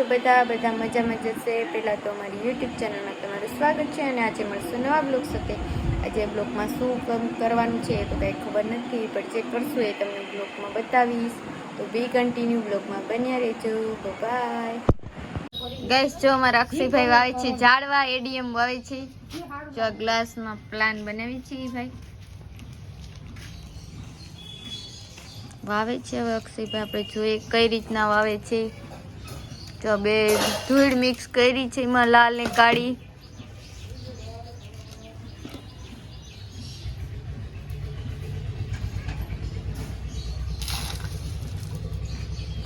છો બધા? બધા મજામાં જશે પહેલાં તો અમારી યુટ્યુબ ચેનલમાં તમારું સ્વાગત છે અને આજે મળશું નવા બ્લોગ સાથે. આજે બ્લોગમાં શું કરવાનું છે એ તો કંઈ ખબર નથી, પણ જે કરશું એ તમને બ્લોગમાં બતાવીશ. તો બી કન્ટિન્યુ બ્લોગમાં બન્યા રહેજો. બાય ગેસ જો અમારા અક્ષયભાઈ વાવે છે, ઝાડવા એડીએમ વાવે છે. જો આ ગ્લાસમાં પ્લાન બનાવી છે ભાઈ. વાવે છે હવે અક્ષયભાઈ. આપણે જોઈએ કઈ રીતના વાવે છે. જો બે ધૂળ મિક્સ કરી છે, એમાં લાલ ને કાળી.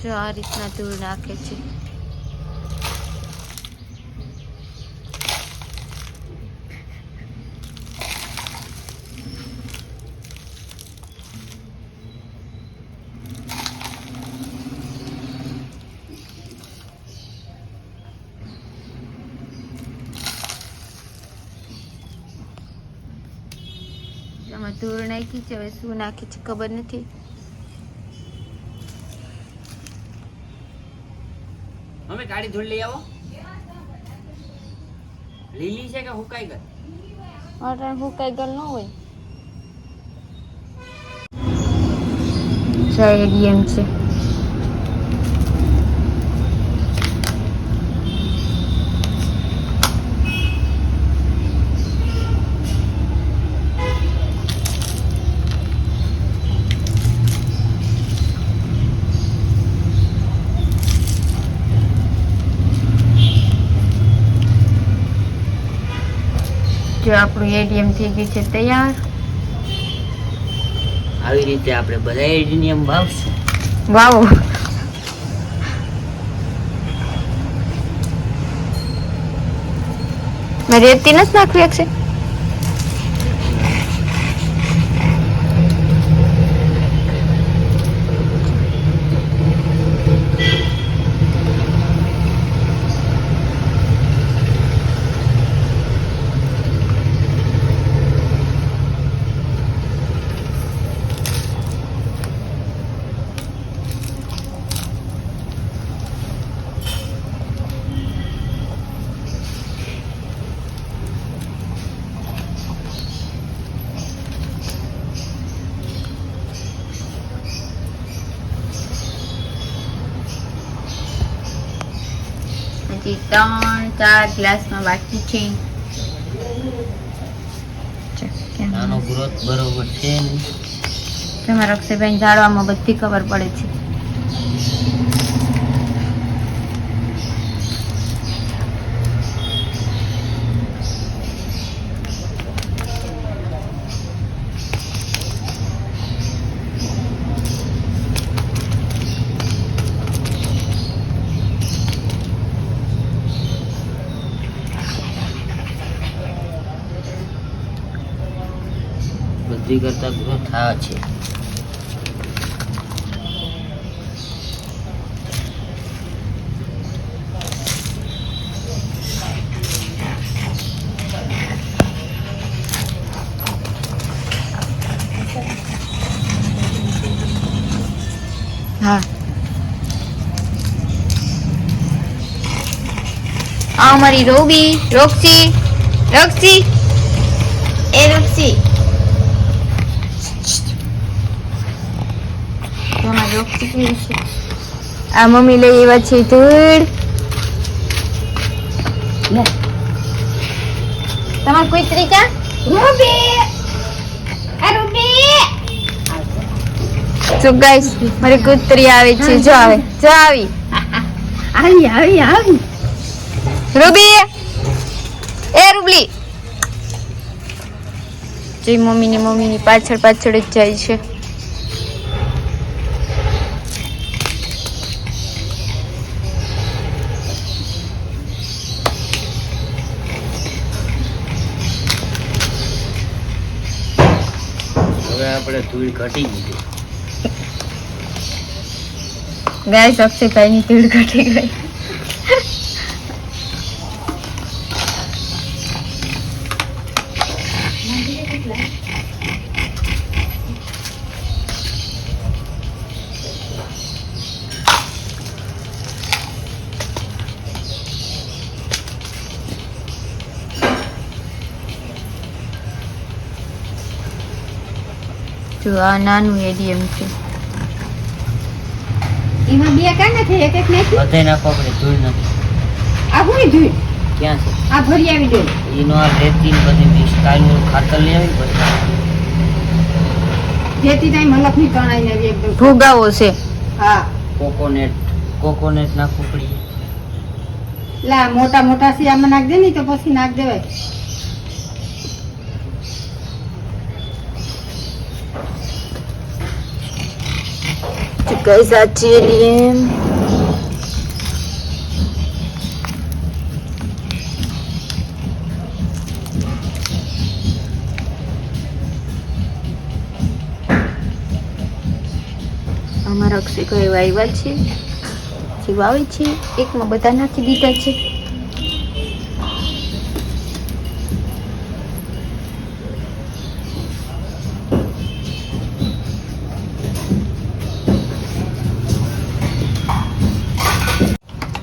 જો આ રીતના ધૂળ નાખે છે. એમાં ધૂળ નાખી છે હવે શું નાખી છે ખબર નથી. મમ્મી કાળી ધૂળ લઈ આવો. લીલી છે કે હુકાઈ ગઈ? અટાણ ફૂકાઈ ગયેલ ન હોય. એડીએમ છે. જો આપણું એટીએમ થઈ ગયું છે તૈયાર? આવી રીતે આપણે બધા એટીએમ વાવશું. વાવ. મેં રેતી નથી નાખવી અક્ષય. હજી ત્રણ ચાર ગ્લાસમાં બાકી છે. ચલ, ગ્રોથ બરોબર છે તમારા અક્ષયભાઈ જાળવામાં બધી ખબર પડે છે. બધી કરતા ગ્રોથ થાય છે. આ અમારી રોબી રોક્સી રોક્સી એ રોક્સી અમારી રોક્સી કેવી છે આ મમ્મી લઈ એવા છે ધૂળ. તમારે કોઈ રોબી. તો ગાઈસ મારી કૂતરી આવે છે. જો આવે જો આવી. આવી આવી આવી. રૂબી. એ રૂબલી. ની મમ્મી ની પાછળ પાછળ જ જાય છે. આપણે ધૂળ ઘટી ગઈ. ગાય અક્ષયભાઈ ની ધૂળ ઘટી ગઈ. જો આ નાનું એડીએમ છે. એમાં બે કાં નથી એક એક નથી બધે નાખો આપણે ધૂળ નથી આ હું જોઈ ક્યાં છે? આ ભરી આવી દો. એનો આ રેતી ને બધી મિક્સ કાલનું ખાતર લઈ આવી પછી જેથી ત્યાં મલકની કણાઈ ને એકદમ. ભોગાવો છે. હા. કોકોનેટ કોકોનેટ નાખવું પડી. લા મોટા મોટા સિયામાં નાખ દે ને તો પછી નાખ દેવાય. ગાઈસ આ છે એડીએમ અમારા અક્ષિકો એવા આવ્યા છે. જીવ વાવે છે. એકમાં બધા નાખી દીધા છે.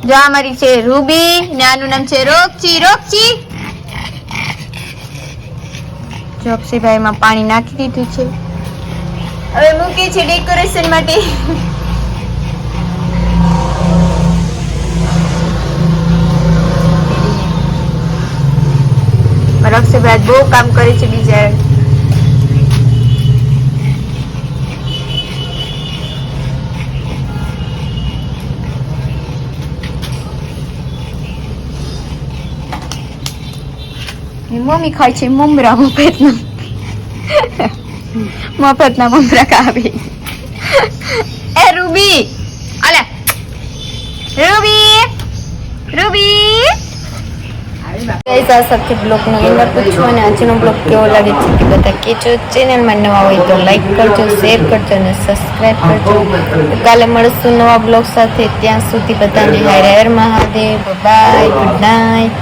જો આ છે રૂબી, ને આનું નામ છે રોકચી રોકચી ચોકસીભાઈ માં પાણી નાખી દીધું છે. હવે મૂકી છે ડેકોરેશન માટે. મારા બહુ કામ કરે છે બીજા એની મમ્મી ખાય છે મમરા મફતના મફતના મમરા ખાવી એ રૂબી અલે રૂબી રૂબી ગાઈસ આ સાથે બ્લોગનો એન્ડ પૂછું અને આજનો બ્લોગ કેવો લાગે છે કે બધા કહેજો. ચેનલમાં નવા હોય તો લાઈક કરજો શેર કરજો અને સબસ્ક્રાઈબ કરજો. કાલે મળશું નવા બ્લોગ સાથે. ત્યાં સુધી બધાને હાય રેર મહાદેવ. Bye good night